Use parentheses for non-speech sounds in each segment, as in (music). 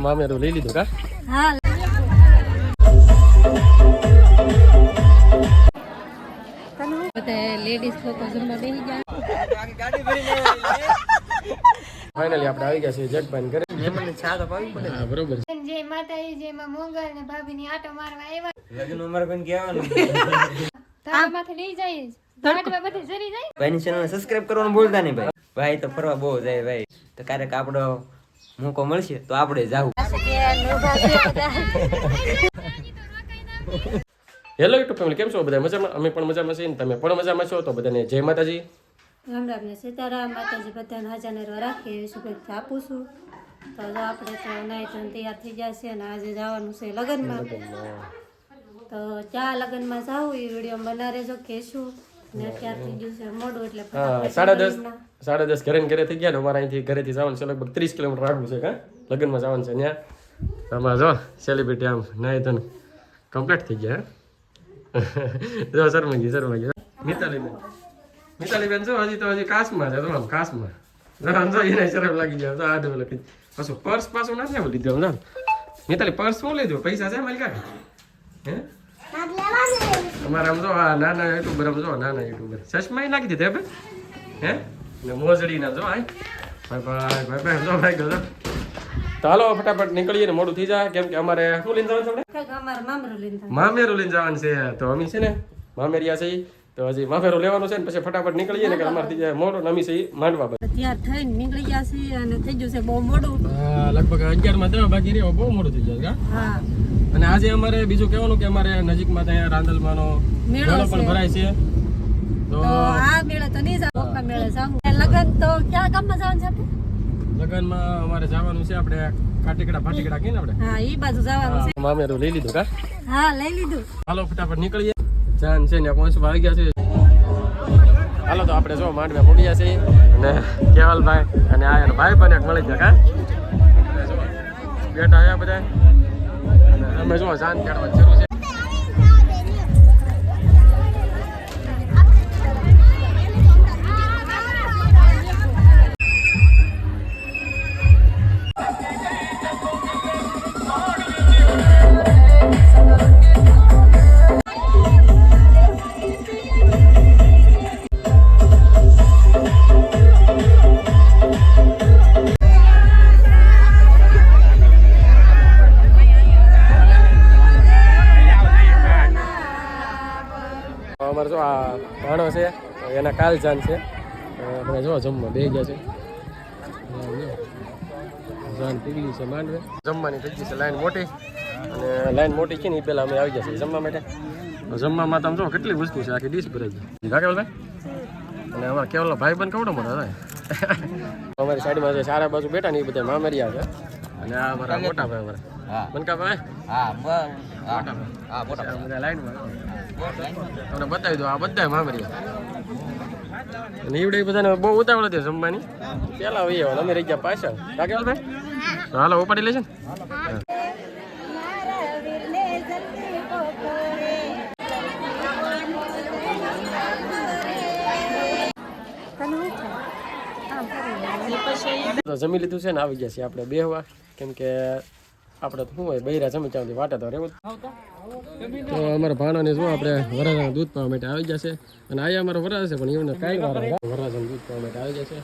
મામેરું લઈ લીધું કા સબસ્ક્રાઇબ કરવાનું ભૂલતા નહીં ભાઈ, તો ફરવા બહુ જાય, ભાઈ. તો ક્યારેક આપણો મોકો મળશે તો આપણે જાવું હેલો યુટ્યુબ ફેમિલી કેમ છો? બધા મજામાં? અમે પણ મજામાં છીએ ને તમે પણ મજામાં છો? તો બધાને જય માતાજી. રામ રામ ને સીતારામ માતાજી બધાને હાજાને રાખીએ શું શુભેચ્છા આપું છું. તો જો આપણે તો નાઈ ધોઈને તૈયાર થઈ ગયા છે અને આજે જવાનું છે લગ્નમાં. તો ચા લગ્નમાં જાવું એ વીડિયો બના જો કહેશું. સાડા દસ સાડા દસ ઘરે ઘરે થઈ ગયા ને અમારે અહીંથી ઘરેથી જવાનું છે લગભગ ત્રીસ કિલોમીટર આગળ છે કા? લગ્નમાં જવાનું છે ત્યાં. આમાં જો સેલિબ્રિટી આમ નાય ધન કમ્પ્લીટ થઈ ગયા હે? (laughs) જો શરમાઈ ગઈ મિતાલીબેન. મિતાલીબેન જો હજી તો હજી કાશમાં છે જો કાસમાં. જો જો એને શરમ લાગી જાય જો આ ડબલ લખી પાછું પર્સ પાછું ના લીધું આમ મિતાલી પર્સ શું લીધું? પૈસા છે મારી કાઢી હે? અમારે આમ જો આ નાના યુટ્યુબર આમ જો નાના યુટ્યુબર ચશ્મા નાખી દીધા ભાઈ? હે? ને મોજડી ના જો આય ભાઈ ભાઈ ભાઈ ભાઈ જો ભાઈ ગયો તો હાલો ફટાફટ નીકળીએ ને મોડું થઈ જાય. કેમ કે અમારે શું લઈને જવાનું છે મામરું લઈને જવાનું. છે. તો અમે છે ને મામેરિયા છે. તો હજી મામેરું લેવાનો છે ને પછી ફટાફટ નીકળીએ ને કે અમારે થઈ જાય મોડું નમી છે માંડવા તૈયાર થઈને નીકળી ગયા છીએ અને થઈ ગયું છે બહુ મોડું. લગભગ અગિયારમાં દસ બાકી રહ્યો બહુ મોડું થઈ જાય હા? અને આજે અમારે બીજું કહેવાનું કે અમારે નજીકમાં ત્યાં રાંદલમાંનો મેળો મેળો પણ ભરાય છે. તો આ મેળો તો નહીં જાવ કોકા મેળે જાવ લગન તો ક્યાં ગામમાં જવાનું છે આપણે? લગનમાં અમારે જવાનું છે આપણે કાટીકડા ફાટીકડા કહીએ ને આપણે? હા ઈ બાજુ જવાનું છે. મામેરું લઈ લીધું કા? હા લઈ લીધું. હાલો ફટાફટ નીકળીએ. જાન છે ને કોણ આવી ગયા છે. હાલો તો આપણે જો માંડવે પડી ગયા છે અને કેવલભાઈ અને આ ભાઈ એક મળી ગયા, કા? બેઠા આવ્યા બધા. અને અમે જો જાન કાઢવાની જરૂર છે એના કાલ જાન છે આપણે જો જમવા બે ગયા છે. જાન પીગળી છે માંડવે. જમવાની થઈ ગઈ છે લાઈન મોટી. અને લાઈન મોટી છે ને એ પહેલાં અમે આવી ગયા છે જમવા માટે. જમવામાં તમે જો કેટલી વસ્તુ છે આખી ડીશ ભરાઈ ગઈ. ભાઈ અને અમારા કેવલો ભાઈ બંધ કવડો મોટો હતા? અમારી સાઈડમાં જે સારા બાજુ બેઠા ને એ બધા મામેરિયા છે. અને આ અમારા મોટા ભાઈ અમારા. મનકાભાઈ? હા મોટા ભાઈ. હા બધા લાઈનમાં. તમને બતાવી દો આ બધા મામરિયા. અને ઈવડે બધાને બહુ ઉતાવળ હતી જમવાની. પેલા હોય એવા અમે રહી ગયા પાછળ. કાકેલ ભાઈ? હાલો, ઉપાડી લેશે ને. જમી લીધું છે ને, આવી ગયા છે આપણે બેહવા. કેમ કે આપણે તો શું હોય બૈરા જમી ચાવતી વાટે તો રહેવું તો અમારા ભાણાને શું આપણે વરાજાનું દૂધ પાવા માટે આવી જશે અને અહીંયા અમારો વરાજ છે પણ એમને કાંઈ વાર વરાજાનું દૂધ પાવા માટે આવી જશે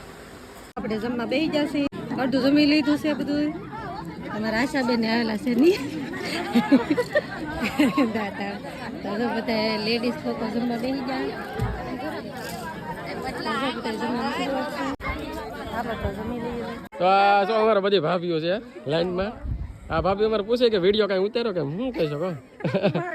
આપણે જમવા બેસી જશે અડધું જમી લીધું છે બધું. અમારા આશાબેન આવેલા છે નહીં દાદા તો બધા લેડીઝ લોકો જમવા બેસી જાય તો આ જો અમારા બધી ભાભીઓ છે લાઈનમાં. આ ભાભી અમારે પૂછે કે વીડિયો કઈ ઉતારો કે હું કહી શકો?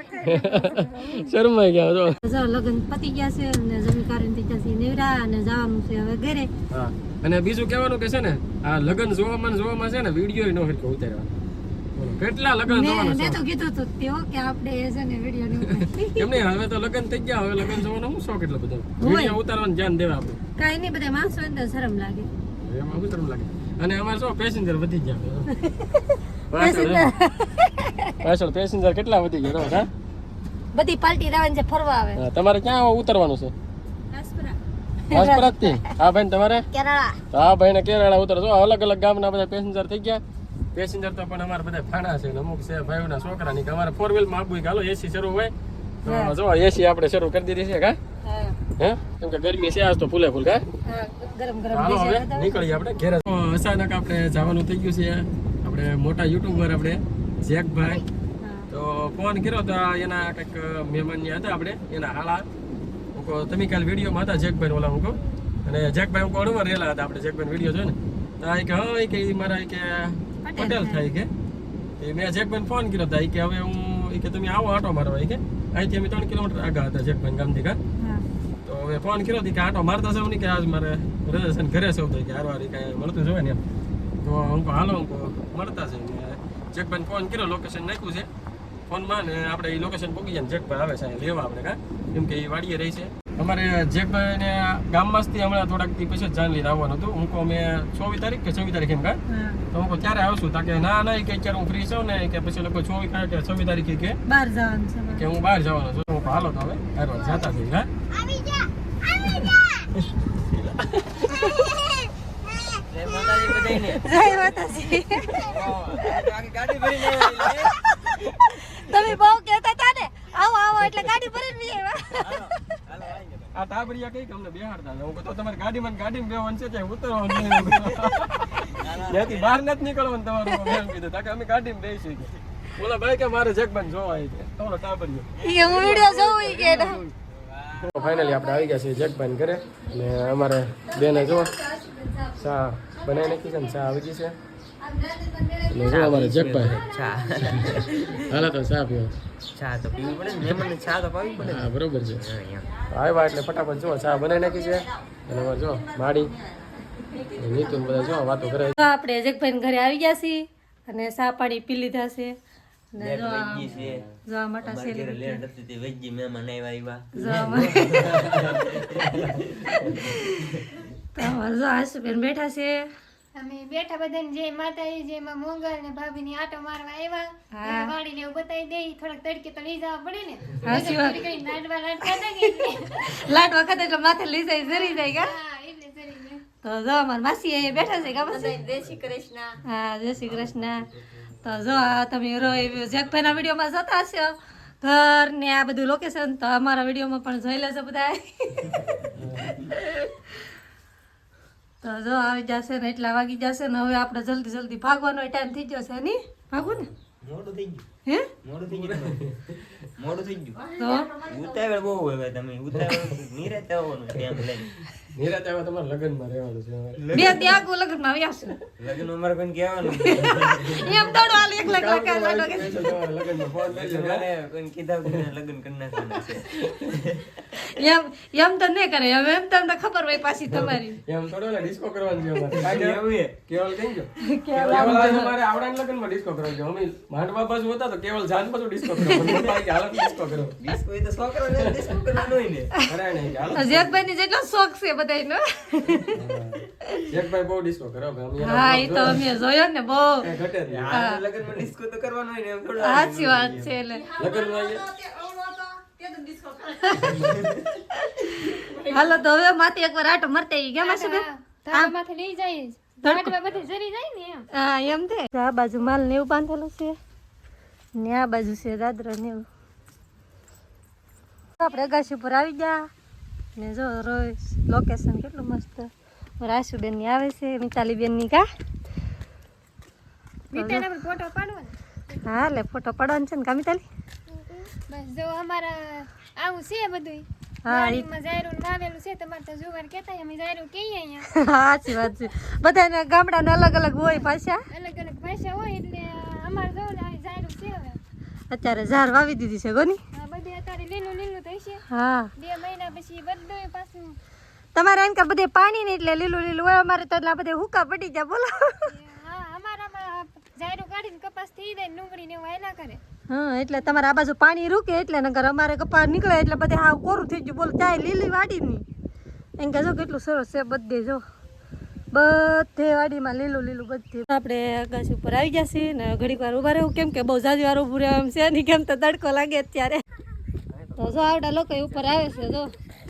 (laughs) શરમાઈ ગયા જો લગન પતી ગયા છે અને જમી કારણ થઈ છે. નેવરા અને જવાનું છે હવે ઘરે. હા. અને બીજું કહેવાનું કે છે ને આ લગ્ન જોવામાં ને જોવામાં છે ને વીડિયો નો હરકો ઉતારવાનો કેટલા લગન જોવાના મેં છે તો કીધું તો તેઓ કે આપણે એ છે ને વીડિયો નહીં એમ નહીં હવે તો લગન થઈ ગયા હવે લગન જોવાનો હું શોખ એટલો બધો? વીડિયો ઉતારવાનું ધ્યાન દેવા આપણે. કાંઈ નહીં બધા માણસો એને ને શરમ લાગે. એમાં શું લાગે? અને અમારે શું પેસેન્જર વધી ગયા. (laughs) પાછળ પેસેન્જર કેટલા વધી ગયા તમે, હા? બધી પાર્ટી રાવણ છે ફરવા આવે. તમારે ક્યાં ઉતરવાનું છે? આસપરાજથી હા ભાઈ તમારે? કેરળા. તો આ ભાઈને કેરળા ઉતર. જો અલગ અલગ ગામના બધા પેસેન્જર થઈ ગયા. પેસેન્જર તો પણ અમારે બધા ફાણા છે ને અમુક છે ભાઈઓના છોકરાની કે અમારે ફોર વ્હીલમાં આપવું હાલો એસી શરૂ હોય. તો જો એસી આપણે શરૂ કરી દીધી છે કા? હે. કેમ કે ગરમી છે આજ તો ફૂલે ફૂલ કા? ગરમ ગરમ. નીકળીએ આપણે ઘેર. અચાનક આપણે જવાનું થઈ ગયું છે આપણે મોટા યુટ્યુબર આપણે જેકભાઈ. તો ફોન કર્યો તો એના કંઈક મહેમાન હતા આપણે એના હાલા. હું તમે કાલ વિડીયોમાં હતા જેકભાઈ ઓલા હું અને જેકભાઈ હું અણવર રહેલા હતા આપણે જેકભાઈ વીડિયો જોઈને. ને તો એ કે હા કે મારા કે પટેલ થાય. કે. એ મેં જેકભાઈને ફોન કર્યો હતા એ કે હવે હું એ કે તમે આવો આટો મારવા એ કે. અહીંથી અમે ત્રણ કિલોમીટર આગળ હતા જેકભાઈ ગામથી કા. તો હવે ફોન કર્યો હતી કે આટો મારતા સૌ નહીં કે આજ મારે રજા છે ઘરે સૌ કે હારવાર કાંઈ મળતું જોવે ને એમ. તો હું હાલો અંકો મળતા છે ને ફોન કર્યો લોકેશન નાખ્યું છે. ફોનમાં ને આપણે એ લોકેશન પૂગી જાય ને જેકભાઈ આવે છે અહીં લેવા આપણે કા? કેમ કે એ વાડીએ રહી છે. અમારે જેકભાઈ ને ગામમાંથી હમણાં થોડાક દી પછી જાણ લઈને આવવાનું હતું. હું કહું મેં ચોવીસ તારીખ કે છવ્વીસ તારીખ એમ કા? હા. તો હું ક્યારે આવશું? તાકે ના ના કે અત્યારે હું ફ્રી છું ને કે પછી લોકો ચોવીસ કે છવ્વીસ તારીખે કે બહાર જવાનું છે કે હું બહાર જવાનો છું. હું હાલો તો હવે જતા થઈ હા જય માતાજી બધાયને. જય માતાજી. તમે બહુ કહેતા હતા ને આવો આવો એટલે ગાડી ભરીને બી આવ્યા. આ ટાબરિયા કઈ તમને બેહાડતા હું કહું તો તમારી ગાડીમાં ગાડીમાં બેવાનું છે ત્યાં ઉતરવાનું નહીં. ત્યાંથી બહાર નથી નીકળવાનું તમારું મેં એમ કીધું તાકે અમે ગાડીમાં બેસી ગયા. બોલા ભાઈ કે મારે જગબન જોવા આવી છે. તમારો ટાબરિયો. એ હું વિડિયો જોઉં ઈ કે. ફાઇનલી આપણે આવી ગયા છીએ જગબાન ઘરે. અને અમારે બેને જો ચા બનાવી નાખી છે ચા આવી ગઈ છે? ને જો અમારે જગભાઈ. ચા. હાલો તો ચા પીવો ચા તો પીવી પડે ને. મહેમાનને ચા તો પાવી પડે. ને. હા બરોબર છે. હા, એમ. આવ્યા એટલે ફટાફટ જો ચા બનાવી નાખી છે. અને જો માડી. ને નીતુ બધા જો વાતો કરે. આપણે જગભાઈ ઘરે આવી ગયા છીએ અને ચા પાણી પી લીધા છે. મહેમાન આવ્યા. (laughs) તો આશુબેન બેઠા છે. અમે બેઠા બધાને જય માતાજી જય માં મોગલ ને ભાભી ની આટો મારવા આવ્યા. વાડી ને બતાવી દે થોડાક તડકે તો લઈ જવા પડે ને. વાત. લાડવા લાડકા હતા કે એટલે. માથે લઈ જાય જરી જાય કા. તો જો અમાર માસી અહીંયા બેઠા છે કા જય શ્રી કૃષ્ણ. હા જય શ્રી કૃષ્ણ. તો જો આ તમે રો વીડિયો માં જતા હશો. ઘર ને આ બધું લોકેશન તો અમારા વિડીયોમાં પણ જોઈ લેજો બધા તો જો આવી જશે ને એટલા વાગી જશે ને હવે આપણે જલ્દી જલ્દી ભાગવાનો ટાઈમ થઈ છે નહીં? ભાગવું ને. થઈ ગયું. હે મોડું થઈ ગયું મોડું થઈ ગયું તો ઉતાવળ બહુ હોય તમે ઉતાવળ નિરાતે આવવાનું ટાઈમ લઈને નિરાતે હવે તમારે લગ્નમાં રહેવાનું છે અમારે બે ત્યાગ લગ્નમાં આવ્યા છે લગ્ન અમારે કોઈને કહેવાનું એમ દોડો હાલ એકલા એકલા કાલ વાળો કે પૈસા તમારે લગ્નમાં ફોન કરજો મારે કોઈને કીધા વગર લગ્ન કરી નાખવાના છે એમ એમ તો નહીં કરે હવે એમ તમને ખબર હોય પાછી તમારી એમ થોડો ઓલા ડિસ્કો કરવાનું છે અમારે કાંઈ એવું એ? કેવલ કઈ ગયો કેવલ આજે મારે આવડાના લગ્નમાં ડિસ્કો કરવાનો છે અમે માંડવા બાજુ હતા તો કેવલ જાન બાજુ ડિસ્કો કરો મને પપ્પાએ કે હાલો ડિસ્કો કરો. ડિસ્કો એ તો છોકરાને ડિસ્કો કરવાનું હોય ને. કરાય નહીં કે હાલો ની જેટલો શોખ છે બધાયનો. એક ભાઈ બહુ ડિસ્કો કરો અમે હા એ તો અમે જોયો ને બહુ. ઘટે ને હા લગનમાં ડિસ્કો તો કરવાનો હોય ને એમ થોડું સાચી વાત છે એટલે. લગ્નમાં આવીએ. (laughs) હાલો તો હવે માથે એકવાર આટો મરતે ઈ ગયા માસી બેન? ધાબા માથે લઈ જાય. જ. લાડવા બધે જરી જાય ને એમ. હા એમ છે આ બાજુ માલ ને એવું બાંધેલું છે. ને આ બાજુ છે દાદરો ને આપણે અગાસી ઉપર આવી ગયા. ને જો રોજ લોકેશન કેટલું મસ્ત. રાશુબેનની આવે છે મિતાલીબેનની કા? હા લે ફોટો પડવાનો છે ને કા મિતાલી? બસ જો અમારા આવું છે બધું (laughs) બધાના ગામડા અલગ અલગ હોય પાછા. અલગ અલગ ભાષા હોય એટલે અત્યારે ઝાડ વાવી દીધી છે ગોની? હા બધે અત્યારે લીલું લીલું થઈ છે. હા. બે મહિના પછી બધું પાછું. તમારે એમ કે બધે પાણી ને એટલે લીલું લીલું હોય અમારે તો એટલા બધે હુકા પડી જાય બોલો. હા અમારામાં જાયરું કાઢીને કપાસ થઈ જાય ડુંગળી ને હાલ્યા કરે. હા એટલે તમારે આ બાજુ પાણી રૂકે એટલે નકર અમારે કપા નીકળે એટલે બધે હાવ કોરું થઈ ગયું. બોલો ચાય લીલી વાડી ની એમ કે જો કેટલું સરસ છે બધે જો. બધે વાડીમાં લીલું લીલું બધે. આપણે આકાશ ઉપર આવી જશે ને ઘડીક વાર ઊભા રહેવું કેમ કે બહુ જાજી વાર ઉભું રહેવું એમ છે નહીં કેમ તો તડકો લાગે અત્યારે. તો જો આવડા લોકો ઉપર આવે છે જો.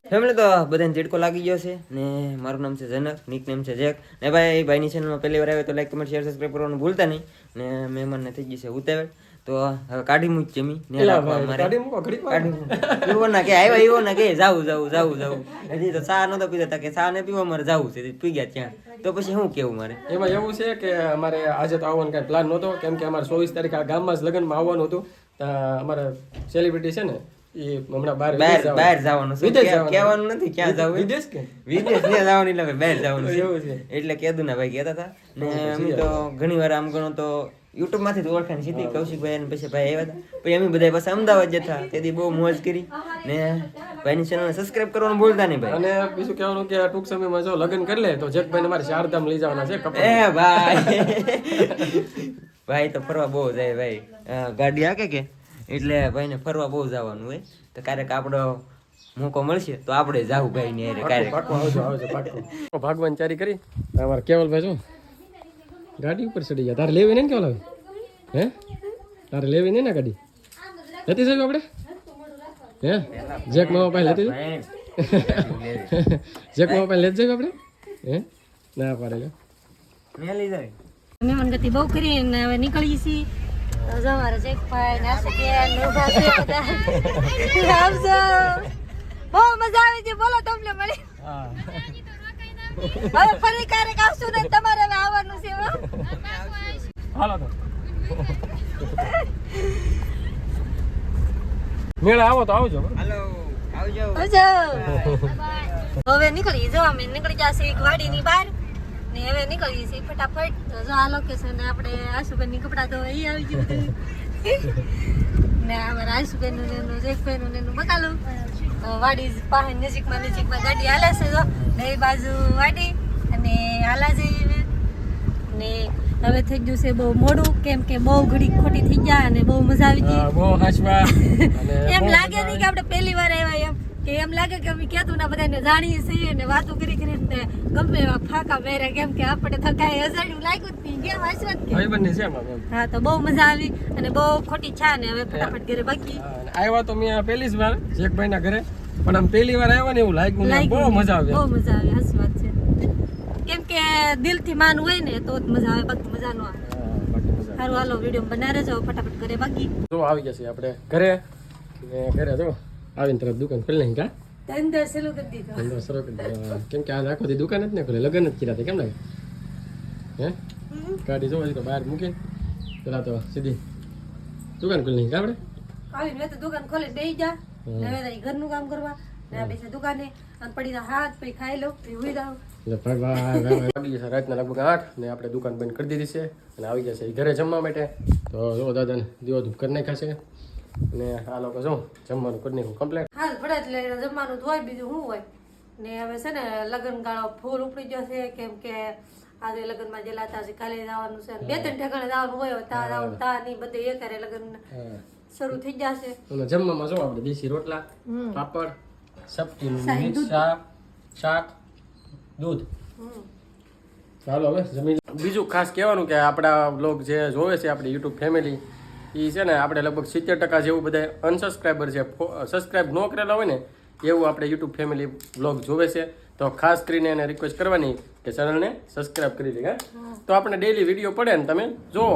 ફેમિલી તો બધાને ઝીડકો લાગી ગયો છે ને મારું નામ છે જનક નિક નેમ છે જેક. ને ભાઈ ભાઈની ચેનલમાં પહેલી વાર આવે તો લાઈક કમેન્ટ શેર સબસ્ક્રાઈબ કરવાનું ભૂલતા નહીં. ને મહેમાનને થઈ ગઈ છે ઉતાવળ. તો હવે કાઢી મૂક મી. ને રાખવા મારે. કાઢી મૂકો, ઘડી કાઢી. એવો ના કે આવ્યા એવો ના કે જાવું જાવું જાવું જાવું હજી તો ચા નતો પીતા કે ચા ને પીવા મારે જાવું છે પી ગયા ત્યાં. તો પછી શું કેવું મારે? એમાં એવું છે કે અમારે આજે તો આવવાનો કાંઈ પ્લાન નહોતો કેમ કે અમારે ચોવીસ તારીખ આ ગામમાં જ લગ્નમાં આવવાનું હતું. અમારે અમારા સેલિબ્રિટી છે ને એ હમણાં બહાર બહાર બહાર જવાનું છે. વિદેશ કહેવાનું નથી ક્યાં જવું. વિદેશ કે? વિદેશ ને જવાનું એટલે બહાર જવાનું એવું છે. એટલે કીધું ને ભાઈ કહેતા હતા ને અમે તો ઘણી વાર આમ ગણો તો યુટ્યુબમાંથી તો ઓળખાણ સીધી કૌશિકભાઈ અને પછી ભાઈ આવ્યા હતા. પછી અમે બધા પાછા અમદાવાદ જતા. તેથી બહુ મોજ કરી. ને ભાઈની ચેનલ સબસ્ક્રાઇબ કરવાનું ભૂલતા નહીં ભાઈ. અને બીજું કહેવાનું કે ટૂંક સમયમાં જો લગ્ન કરી લે તો જેકભાઈ મારે ચારધામ લઈ જવાના છે એ ભાઈ. ભાઈ તો ફરવા બહુ જાય ભાઈ. ગાડી હાકે કે? એટલે ભાઈને ફરવા બહુ જવાનું હોય. તો ક્યારેક આપણો મોકો મળશે તો આપણે જાવું ભાઈ ને ક્યારેક. ભાગવાન ચારી કરી? અમારે કેવલભાઈ શું? ગાડી ઉપર ચડી ગયા. તારે લેવી નહીં ને કેવલ હે? તારે લેવી નહીં ને ગાડી? લેતી જઈએ આપણે? હે? જેક મામા પાસે લેતી જેક મામા પાસે લેતી જઈએ આપણે? હે? ના પાડે. મેં લઈ જાય. ગતિ બહુ કરીને હવે નીકળીએ છીએ. બહુ મજા આવી છે બોલો તમને મળી. હવે ફરી ક્યારેક આવશું ને તમારે. હાલો તો. મેળા આવો તો આવજો. હાલો આવજો. આવજો. હવે નીકળી જો અમે નીકળી જશે એક વાડીની બહાર. ને હવે નીકળીએ છીએ ફટાફટ. તો જો આ લોકેશન આપણે આશુબેનની કપડા તો એ આવી ગયું બધું ને અમારા આશુબેનનું ને એનું જેકભાઈ નું ને એનું બકાલું. તો વાડી પાસે નજીકમાં નજીકમાં ગાડી હાલે છે જો. ને એ બાજુ વાડી અને હાલા જઈએ. ને હવે થઈ ગયું છે બહુ મોડું કેમ કે બહુ ઘડી ખોટી થઈ ગયા અને બહુ મજા આવી ગઈ. બહુ હસવા. (laughs) એમ લાગે નહીં કે આપણે પહેલી વાર આવ્યા એમ કે એમ લાગે કે અમે કેતું ના બધાને જાણીએ છીએ ને વાતો કરી કરીને ગમે એવા ફાકા પહેર્યા કેમ કે આપણે થકાય અજાણ્યું લાગ્યું જ નહીં કેમ હસવત કે ભાઈબંધની છે હા તો બહુ મજા આવી અને બહુ ખોટી છા ને હવે ફટાફટ ઘરે બાકી. આવ્યા તો મેં પહેલી જ વાર જેકભાઈ ના ઘરે પણ આમ પહેલી વાર આવ્યા ને એવું લાગ્યું બહુ મજા આવી બહુ મજા આવી. કેમ કે દિલથી માન હોય ને તો મજા આવે બાકી મજા ન આવે. સારું હાલો વીડિયો બનાવે જાઓ ફટાફટ ઘરે બાકી. જો આવી જશે આપણે ઘરે. ને ઘરે જો આવીને તરત દુકાન ખોલી નાખી કા? ધંધો શરૂ કરી દીધો. ધંધો શરૂ કરી દીધો. કેમ કે આજ આખો દી દુકાન જ ને ખોલે લગન જ કર્યા કેમ લાગે? હે? ગાડી જોવા તો બહાર મૂકીને પેલા તો સીધી દુકાન ખોલી નાખી આપણે? આવીને મેં તો દુકાન ખોલી દઈ જા. હવે ઘરનું કામ કરવા ને બેસે દુકાને અને પડી જા હાથ પછી ખાઈ લો પછી હુઈ જાવ ભાઈ રાતના લગભગ આઠ ને આપણે દુકાન બંધ કરી દીધી છે અને આવી જશે ઈ ઘરે જમવા માટે. તો જો દાદાને દીવો ધૂપ કરી નાખ્યા છે અને આ લોકો જો જમવાનું કરી નાખ્યું કમ્પ્લેટ હાલ પડે એટલે જમવાનું હોય બીજું શું હોય? ને હવે છે ને લગ્ન ગાળો ફૂલ ઉપડી ગયો છે કેમ કે આજે લગ્નમાં જેલા હતા છે કાલે જવાનું છે બે ત્રણ ઠેકાણે જવાનું હોય તા જવાનું તા નહીં બધે એ કરે લગ્ન શરૂ થઈ જશે અને જમવામાં જો આપણે દેશી રોટલા પાપડ શાહી શાક શાક દૂધ. ચાલો હવે જમીન. બીજું ખાસ કહેવાનું કે આપણા બ્લોગ જે જોવે છે આપણી યુટ્યુબ ફેમિલી એ છે ને આપણે લગભગ સિત્તેર ટકા જેવું બધા અનસબસ્ક્રાઈબર છે. સબસ્ક્રાઈબ ન કરેલા હોય ને એવું આપણે યુટ્યુબ ફેમિલી બ્લોગ જોવે છે. તો ખાસ કરીને એને રિક્વેસ્ટ કરવાની કે ચેનલને સબસ્ક્રાઈબ કરી દે તો આપણે ડેઈલી વીડિયો પડે ને તમે જુઓ.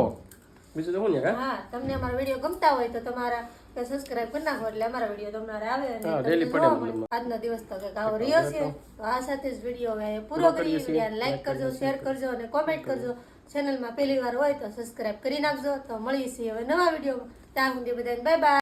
બીજું તો શું ને હા? તમને અમારા વીડિયો ગમતા હોય તો તમારા સબસ્ક્રાઇબ કરી નાખો એટલે અમારા વીડિયો તમારે આવે અને તમને. આજનો દિવસ તો કંઈક આવો રહ્યો છે. તો આ સાથે જ વીડિયો હવે પૂરો કરીએ વિડીયોને લાઈક કરજો શેર કરજો અને કોમેન્ટ કરજો. ચેનલમાં પહેલી વાર હોય તો સબસ્ક્રાઇબ કરી નાખજો. તો મળીએ છીએ હવે નવા વિડીયોમાં ત્યાં સુધી બધાને બાય બાય